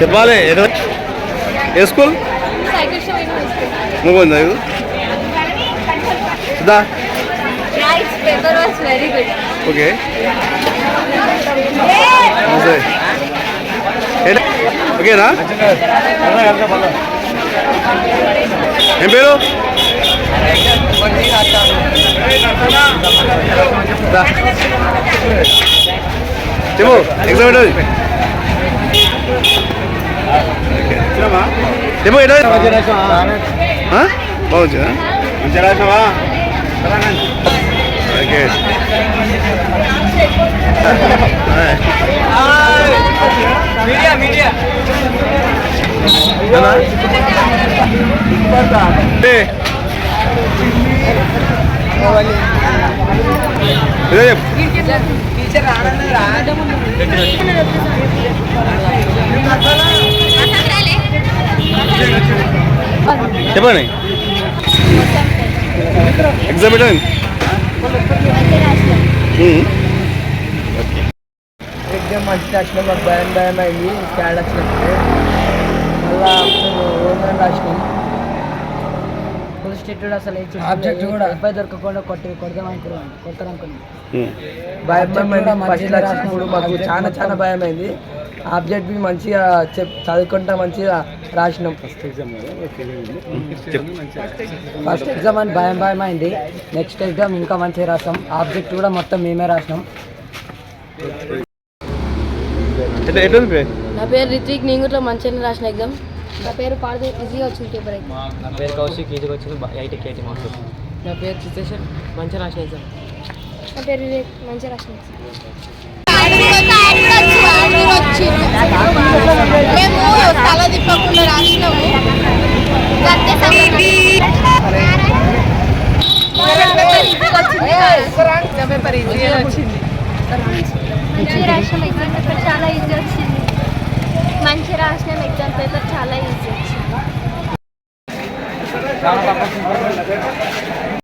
చెప్పాలి ఏదో ఏ స్కూల్? నువ్వు ఉందా ఇది? దా ఓకే. ఓకేనా? ఏం పేరు? చెప్పు ఎగ్జామ్ ఏంటది చెప్పు ఎటు ఆ? బాగుందా మంచిగా రాసినావా ఓకే మీడియా మీడియా రానన్నారా చెప్పండి ఎగ్జామ్ ఏంటది ఎగ్జామ్ మంచి రాసినాం మాకు భయం భయం అయింది క్యాడ్ వచ్చినట్టు మళ్ళా రాసినాం ఫుల్ స్టేట్ అసలు ఆబ్జెక్ట్ కూడా. ఎఫ్ఐ దొరకకుండా కొట్టి కొడదాం అనుకున్నాం. కొడతాం అనుకున్నాం. భయం భయం అయింది ఫస్ట్ రాసినప్పుడు మాకు చాలా చాలా భయం అయింది. ఆబ్జెక్ట్ బి మంచిగా చెప్ చదువుకుంటా మంచిగా రాసినాం. ఫస్ట్ ఎగ్జామ్ ఫస్ట్ ఎగ్జామ్ అని భయం భయం అయింది. నెక్స్ట్ ఎగ్జామ్ ఇంకా మంచిగా రాసాం ఆబ్జెక్ట్ కూడా మొత్తం మేమే రాసినాం. నా పేరు రిత్విక్. నేను కూడా మంచిగా రాసిన ఎగ్జామ్ నా పేరు పార్థు ఈజీగా వచ్చింది పేపర్ అయితే. నా పేరు కౌశిక్ ఈజీగా వచ్చింది ఎయిట్ కేటీ మార్క్స్ నా పేరు సిద్ధేశ్వర్ మంచి రాసిన సార్ నా పేరు వివేక్ మంచి రాసిన మేము తల తిప్పకుండా రాసినాము పేపర్ ఈజీగా వచ్చింది ఎగ్జామ్ పేపర్ చాలా ఈజీ వచ్చింది. మంచి రాసినాం ఎగ్జామ్